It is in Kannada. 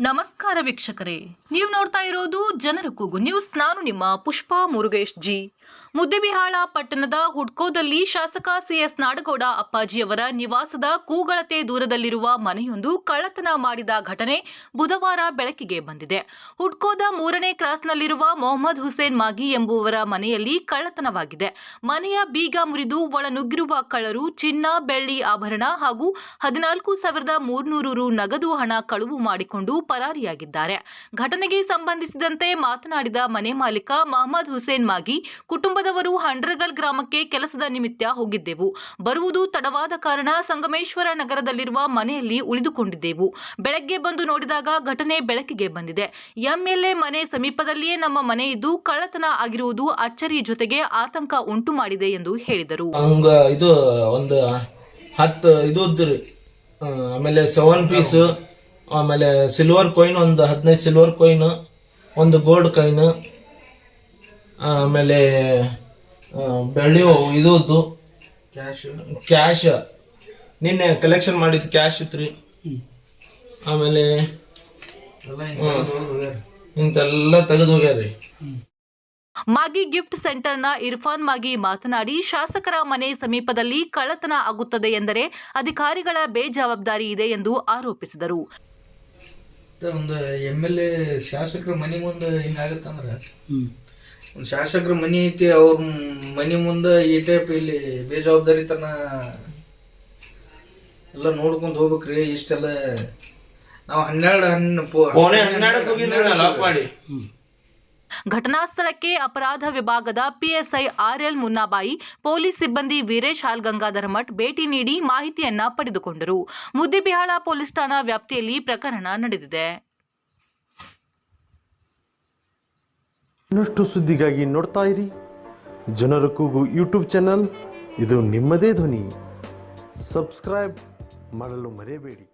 ನಮಸ್ಕಾರ ವೀಕ್ಷಕರೇ. ನೀವು ನೋಡ್ತಾ ಇರೋದು ಜನರ ಕೂಗು ನ್ಯೂಸ್. ನಾನು ನಿಮ್ಮ ಪುಷ್ಪಾ ಮುರುಗೇಶ್ ಜಿ. ಮುದ್ದೆಬಿಹಾಳ ಪಟ್ಟಣದ ಹುಡ್ಕೋದಲ್ಲಿ ಶಾಸಕ ಸಿಎಸ್ ನಾಡಗೌಡ ಅಪ್ಪಾಜಿಯವರ ನಿವಾಸದ ಕೂಗಳತೆ ದೂರದಲ್ಲಿರುವ ಮನೆಯೊಂದು ಕಳ್ಳತನ ಮಾಡಿದ ಘಟನೆ ಬುಧವಾರ ಬೆಳಕಿಗೆ ಬಂದಿದೆ. ಹುಡ್ಕೋದ ಮೂರನೇ ಕ್ರಾಸ್ನಲ್ಲಿರುವ ಮೊಹಮ್ಮದ್ ಹುಸೇನ್ ಮಾಗಿ ಎಂಬುವರ ಮನೆಯಲ್ಲಿ ಕಳ್ಳತನವಾಗಿದೆ. ಮನೆಯ ಬೀಗ ಮುರಿದು ಒಳನುಗ್ಗಿರುವ ಕಳ್ಳರು ಚಿನ್ನ, ಬೆಳ್ಳಿ, ಆಭರಣ ಹಾಗೂ ಹದಿನಾಲ್ಕು ಸಾವಿರದ ಮೂರ್ನೂರು ರು ನಗದು ಹಣ ಕಳುವು ಮಾಡಿಕೊಂಡು ಪರಾರಿಯಾಗಿದ್ದಾರೆ. ಘಟನೆಗೆ ಸಂಬಂಧಿಸಿದಂತೆ ಮಾತನಾಡಿದ ಮನೆ ಮಾಲೀಕ ಮಹಮ್ಮದ್ ಹುಸೇನ್ ಮಾಗಿ, ಕುಟುಂಬದವರು ಹಂಡ್ರಗಲ್ ಗ್ರಾಮಕ್ಕೆ ಕೆಲಸದ ನಿಮಿತ್ತ ಹೋಗಿದ್ದೆವು. ಬರುವುದು ತಡವಾದ ಕಾರಣ ಸಂಗಮೇಶ್ವರ ನಗರದಲ್ಲಿರುವ ಮನೆಯಲ್ಲಿ ಉಳಿದುಕೊಂಡಿದ್ದೆವು. ಬೆಳಗ್ಗೆ ಬಂದು ನೋಡಿದಾಗ ಘಟನೆ ಬೆಳಕಿಗೆ ಬಂದಿದೆ. ಎಂಎಲ್ಎ ಮನೆ ಸಮೀಪದಲ್ಲಿಯೇ ನಮ್ಮ ಮನೆ ಇದ್ದು ಕಳ್ಳತನ ಆಗಿರುವುದು ಅಚ್ಚರಿ ಜೊತೆಗೆ ಆತಂಕ ಉಂಟು ಮಾಡಿದೆ ಎಂದು ಹೇಳಿದರು. ಇದು ಒಂದು ಹತ್ತು ಇದು ಆಮೇಲೆ ಸೆವೆನ್ ಪೀಸ್ ಆಮೇಲೆ ಸಿಲ್ವರ್ ಕಾಯಿನ್ ಒಂದು ಹದಿನೈದು ಸಿಲ್ವರ್ ಕಾಯಿನ್ ಒಂದು ಗೋಲ್ಡ್ ಕಾಯಿನ್ ಆಮೇಲೆ ಬೆಳ್ಳಿ ಇದು ಕ್ಯಾಶ್ ಕ್ಯಾಶ್ ನಿನ್ನೆ ಕಲೆಕ್ಷನ್ ಮಾಡಿದ ಕ್ಯಾಶ್ ಇತ್ತು ರೀ ಆಮೇಲೆ ಇಂತೆಲ್ಲ ತೆಗೆದು ಹೋಗ್ಯಾರ. ಮಾಗಿ ಗಿಫ್ಟ್ ಸೆಂಟರ್ನ ಇರ್ಫಾನ್ ಮಾಗಿ ಮಾತನಾಡಿ ಶಾಸಕರ ಮನೆ ಸಮೀಪದಲ್ಲಿ ಕಳ್ಳತನ ಆಗುತ್ತದೆ ಎಂದರೆ ಅಧಿಕಾರಿಗಳ ಬೇಜವಾಬ್ದಾರಿ ಇದೆ ಎಂದು ಆರೋಪಿಸಿದರು. ಒಂದು ಎಂ ಎಲ್ ಎ ಶಾಸಕರ ಮನೆ ಮುಂದೆ ಹಿಂಗಾಗತ್ತಂದ್ರ ಒಂದು ಶಾಸಕರ ಮನೆ ಐತಿ ಅವ್ರ ಮನೆ ಮುಂದೆ ಈ ಟೈಪ್ ಇಲ್ಲಿ ಬೇಜವಾಬ್ದಾರಿತನ ಎಲ್ಲ ನೋಡ್ಕೊಂಡು ಹೋಗ್ಬೇಕ್ರಿ ಇಷ್ಟೆಲ್ಲ. ನಾವು ಹನ್ನೆರಡು ಹನ್ನೆರಡು ಲಾಕ್ ಮಾಡಿ. ಘಟನಾ ಸ್ಥಳಕ್ಕೆ ಅಪರಾಧ ವಿಭಾಗದ ಪಿಎಸ್ಐ ಆರ್ಎಲ್ ಮುನ್ನಾಬಾಯಿ, ಪೊಲೀಸ್ ಸಿಬ್ಬಂದಿ ವೀರೇಶ್ ಹಾಲ್ ಗಂಗಾಧರ ಮಠ್ ಭೇಟಿ ನೀಡಿ ಮಾಹಿತಿಯನ್ನ ಪಡೆದುಕೊಂಡರು. ಮುದ್ದಿಬಿಹಾಳ ಪೊಲೀಸ್ ಠಾಣಾ ವ್ಯಾಪ್ತಿಯಲ್ಲಿ ಪ್ರಕರಣ ನಡೆದಿದೆ. ಇನ್ನಷ್ಟು ಸುದ್ದಿಗಾಗಿ ನೋಡ್ತಾ ಇರಿ. ಜನರ ಕೂಗು ಯೂಟ್ಯೂಬ್ ಚಾನಲ್. ಇದು ನಿಮ್ಮದೇ ಧ್ವನಿ. ಸಬ್ಸ್ಕ್ರೈಬ್ ಮಾಡಲು ಮರೆಯಬೇಡಿ.